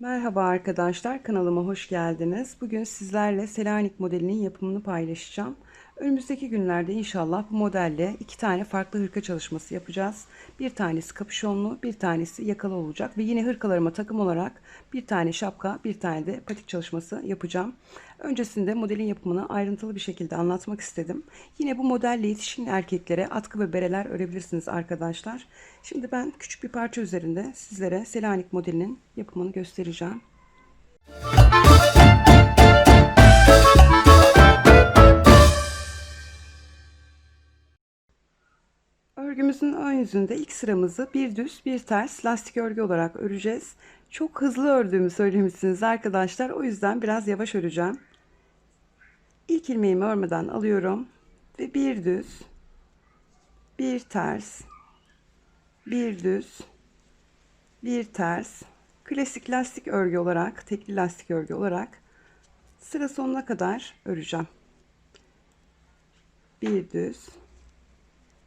Merhaba arkadaşlar, kanalıma hoş geldiniz. Bugün sizlerle Selanik modelinin yapımını paylaşacağım. Önümüzdeki günlerde inşallah bu modelle iki tane farklı hırka çalışması yapacağız. Bir tanesi kapüşonlu, bir tanesi yakalı olacak ve yine hırkalarıma takım olarak bir tane şapka, bir tane de patik çalışması yapacağım. Öncesinde modelin yapımını ayrıntılı bir şekilde anlatmak istedim. Yine bu modelle yetişkin erkeklere atkı ve bereler örebilirsiniz arkadaşlar. Şimdi ben küçük bir parça üzerinde sizlere Selanik modelinin yapımını göstereceğim. Örgümüzün ön yüzünde ilk sıramızı bir düz bir ters lastik örgü olarak öreceğiz. Çok hızlı ördüğümü söylemişsiniz arkadaşlar. O yüzden biraz yavaş öreceğim. İlk ilmeğimi örmeden alıyorum ve bir düz bir ters bir düz bir ters klasik lastik örgü olarak tekli lastik örgü olarak sıra sonuna kadar öreceğim. Bir düz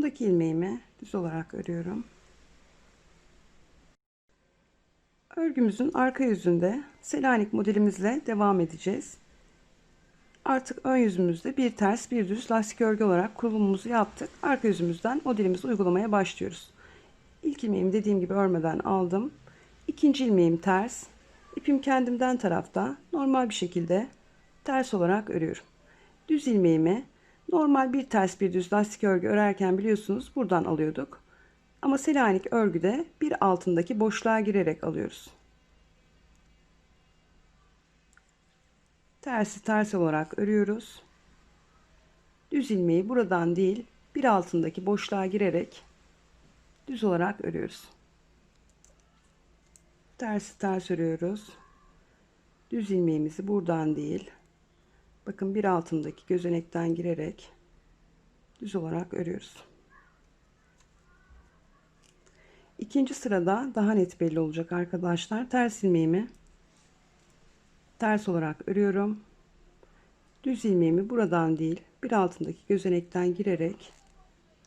Sondaki ilmeğimi düz olarak örüyorum. Örgümüzün arka yüzünde Selanik modelimizle devam edeceğiz. Artık ön yüzümüzde bir ters bir düz lastik örgü olarak kurulumumuzu yaptık. Arka yüzümüzden modelimizi uygulamaya başlıyoruz. İlk ilmeğimi dediğim gibi örmeden aldım. İkinci ilmeğim ters. İpim kendimden tarafta normal bir şekilde ters olarak örüyorum. Düz ilmeğimi Normal bir ters bir düz lastik örgü örerken biliyorsunuz buradan alıyorduk. Ama Selanik örgüde bir altındaki boşluğa girerek alıyoruz. Tersi ters olarak örüyoruz. Düz ilmeği buradan değil bir altındaki boşluğa girerek düz olarak örüyoruz. Tersi ters örüyoruz. Düz ilmeğimizi buradan değil Bakın bir altındaki gözenekten girerek düz olarak örüyoruz. İkinci sırada daha net belli olacak arkadaşlar. Ters ilmeğimi ters olarak örüyorum. Düz ilmeğimi buradan değil bir altındaki gözenekten girerek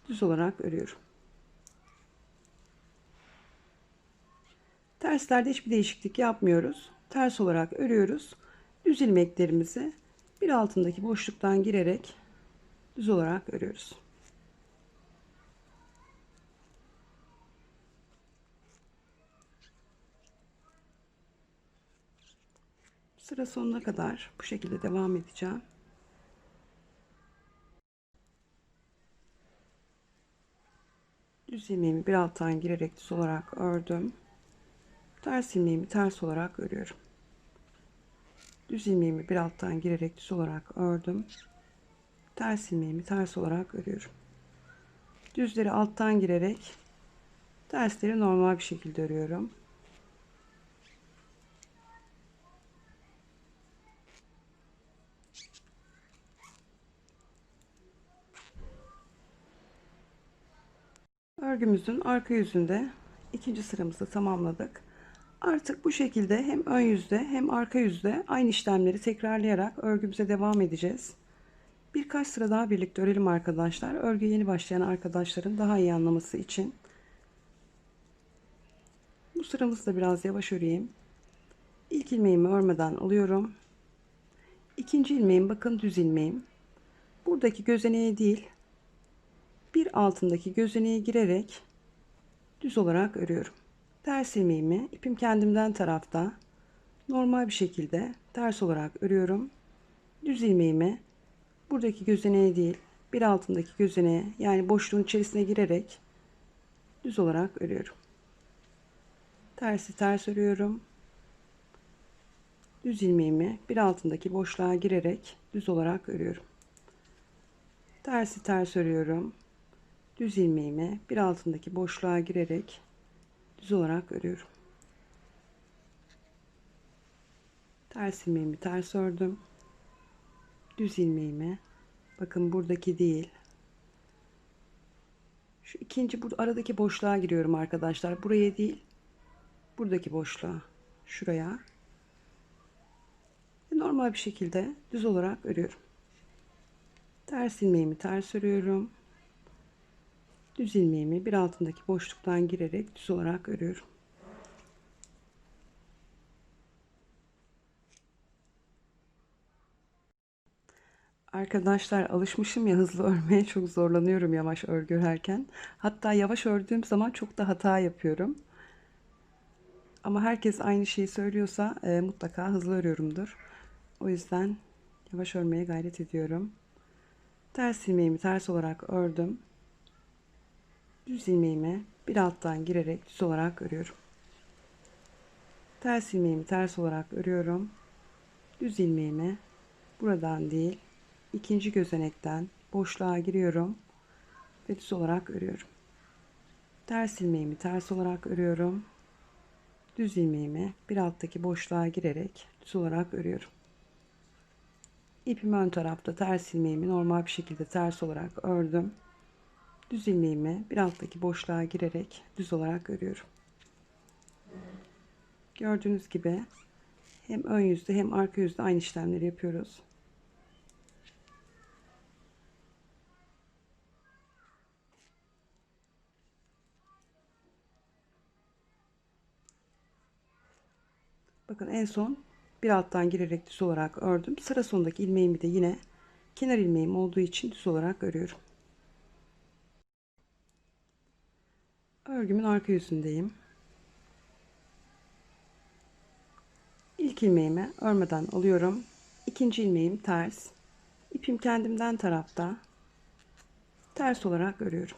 düz olarak örüyorum. Terslerde hiçbir değişiklik yapmıyoruz. Ters olarak örüyoruz. Düz ilmeklerimizi bir altındaki boşluktan girerek düz olarak örüyoruz. Sıra sonuna kadar bu şekilde devam edeceğim. Düz ilmeğimi bir alttan girerek düz olarak ördüm. Ters ilmeğimi ters olarak örüyorum. Düz ilmeğimi bir alttan girerek düz olarak ördüm. Ters ilmeğimi ters olarak örüyorum. Düzleri alttan girerek tersleri normal bir şekilde örüyorum. Örgümüzün arka yüzünde ikinci sıramızı tamamladık. Artık bu şekilde hem ön yüzde hem arka yüzde aynı işlemleri tekrarlayarak örgümüze devam edeceğiz. Birkaç sıra daha birlikte örelim arkadaşlar. Örgü yeni başlayan arkadaşların daha iyi anlaması için. Bu sıramızı da biraz yavaş öreyim. İlk ilmeğimi örmeden alıyorum. İkinci ilmeğim bakın düz ilmeğim. Buradaki gözeneğe değil bir altındaki gözeneğe girerek düz olarak örüyorum. Ters ilmeğimi ipim kendimden tarafta normal bir şekilde ters olarak örüyorum. Düz ilmeğimi buradaki gözeneğe değil bir altındaki gözeneğe yani boşluğun içerisine girerek düz olarak örüyorum. Tersi ters örüyorum. Düz ilmeğimi bir altındaki boşluğa girerek düz olarak örüyorum. Tersi ters örüyorum. düz ilmeğimi bir altındaki boşluğa girerek düz olarak örüyorum. Ters ilmeğimi ters ördüm. Düz ilmeğimi bakın buradaki değil. Şu ikinci bu aradaki boşluğa giriyorum arkadaşlar. Buraya değil. Buradaki boşluğa. Şuraya. Normal bir şekilde düz olarak örüyorum. Ters ilmeğimi ters örüyorum. Düz ilmeğimi bir altındaki boşluktan girerek düz olarak örüyorum. Arkadaşlar alışmışım ya hızlı örmeye çok zorlanıyorum yavaş örgü örerken. Hatta yavaş ördüğüm zaman çok da hata yapıyorum. Ama herkes aynı şeyi söylüyorsa e, mutlaka hızlı örüyorumdur. O yüzden yavaş örmeye gayret ediyorum. Ters ilmeğimi ters olarak ördüm. Düz ilmeğimi bir alttan girerek düz olarak örüyorum. Ters ilmeğimi ters olarak örüyorum. Düz ilmeğimi buradan değil ikinci gözenekten boşluğa giriyorum ve düz olarak örüyorum. Ters ilmeğimi ters olarak örüyorum. Düz ilmeğimi bir alttaki boşluğa girerek düz olarak örüyorum. İpimi ön tarafta ters ilmeğimi normal bir şekilde ters olarak ördüm. Düz ilmeğimi bir alttaki boşluğa girerek düz olarak örüyorum. Gördüğünüz gibi hem ön yüzde hem arka yüzde aynı işlemleri yapıyoruz. Bakın en son bir alttan girerek düz olarak ördüm. Sıra sonundaki ilmeğimi de yine kenar ilmeğim olduğu için düz olarak örüyorum. Örgümün arka yüzündeyim. İlk ilmeğimi örmeden alıyorum. İkinci ilmeğim ters. İpim kendimden tarafta. Ters olarak örüyorum.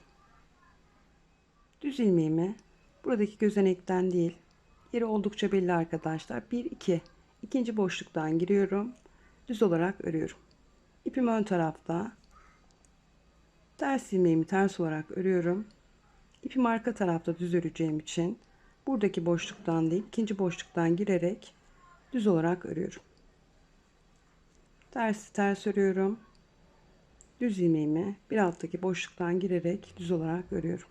Düz ilmeğimi buradaki gözenekten değil Yeri oldukça belli arkadaşlar. 1 2 ikinci boşluktan giriyorum. Düz olarak örüyorum. İpim ön tarafta. Ters ilmeğimi ters olarak örüyorum. İpim arka tarafta düz öreceğim için buradaki boşluktan değil ikinci boşluktan girerek düz olarak örüyorum. Tersi ters örüyorum. Düz ilmeğimi bir alttaki boşluktan girerek düz olarak örüyorum.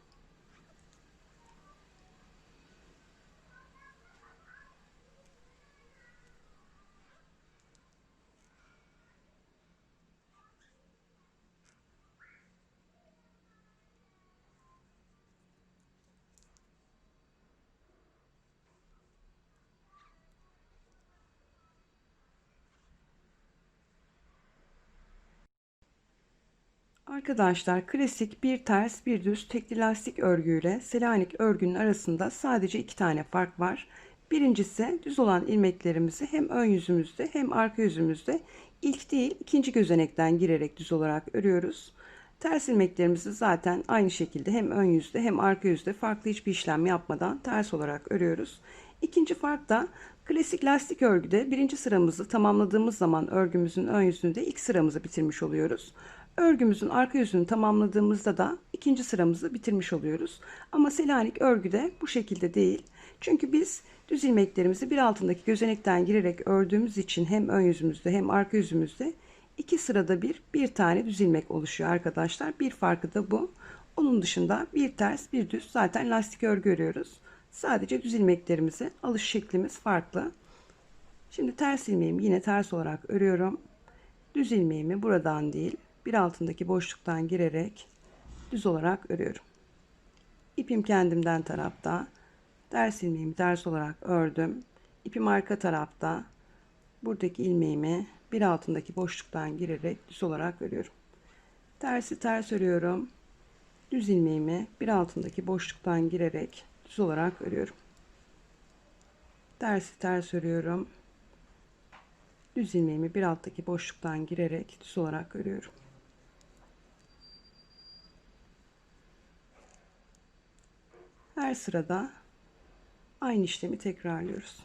Arkadaşlar klasik bir ters bir düz tekli lastik örgüyle Selanik örgünün arasında sadece iki tane fark var. Birincisi düz olan ilmeklerimizi hem ön yüzümüzde hem arka yüzümüzde ilk değil ikinci gözenekten girerek düz olarak örüyoruz. Ters ilmeklerimizi zaten aynı şekilde hem ön yüzde hem arka yüzde farklı hiçbir işlem yapmadan ters olarak örüyoruz. İkinci fark da klasik lastik örgüde birinci sıramızı tamamladığımız zaman örgümüzün ön yüzünde ilk sıramızı bitirmiş oluyoruz. Örgümüzün arka yüzünü tamamladığımızda da ikinci sıramızı bitirmiş oluyoruz. Ama Selanik örgüde bu şekilde değil. Çünkü biz düz ilmeklerimizi bir altındaki gözenekten girerek ördüğümüz için hem ön yüzümüzde hem arka yüzümüzde iki sırada bir bir tane düz ilmek oluşuyor arkadaşlar. Bir farkı da bu. Onun dışında bir ters bir düz zaten lastik örgü örüyoruz. Sadece düz ilmeklerimizi alış şeklimiz farklı. Şimdi ters ilmeğimi yine ters olarak örüyorum. Düz ilmeğimi buradan değil bir altındaki boşluktan girerek düz olarak örüyorum. İpim kendimden tarafta. Ters ilmeğimi ters olarak ördüm. İpim arka tarafta. Buradaki ilmeğimi bir altındaki boşluktan girerek düz olarak örüyorum. Tersi ters örüyorum. Düz ilmeğimi bir altındaki boşluktan girerek düz olarak örüyorum. Tersi ters örüyorum. Düz ilmeğimi bir alttaki boşluktan girerek düz olarak örüyorum. Her sırada aynı işlemi tekrarlıyoruz.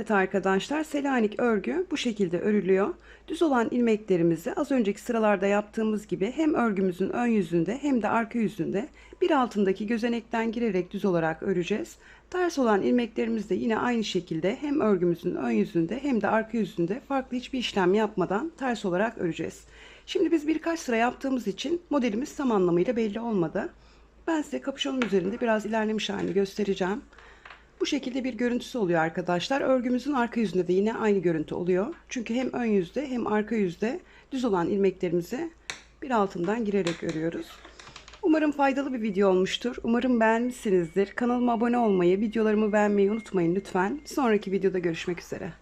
Evet arkadaşlar Selanik örgü bu şekilde örülüyor. Düz olan ilmeklerimizi az önceki sıralarda yaptığımız gibi hem örgümüzün ön yüzünde hem de arka yüzünde bir altındaki gözenekten girerek düz olarak öreceğiz. Ters olan ilmeklerimizi de yine aynı şekilde hem örgümüzün ön yüzünde hem de arka yüzünde farklı hiçbir işlem yapmadan ters olarak öreceğiz. Şimdi biz birkaç sıra yaptığımız için modelimiz tam anlamıyla belli olmadı. Ben size kapüşonun üzerinde biraz ilerlemiş halini göstereceğim. Bu şekilde bir görüntüsü oluyor arkadaşlar. Örgümüzün arka yüzünde de yine aynı görüntü oluyor. Çünkü hem ön yüzde hem arka yüzde düz olan ilmeklerimizi bir altından girerek örüyoruz. Umarım faydalı bir video olmuştur. Umarım beğenmişsinizdir. Kanalıma abone olmayı, videolarımı beğenmeyi unutmayın lütfen. Sonraki videoda görüşmek üzere.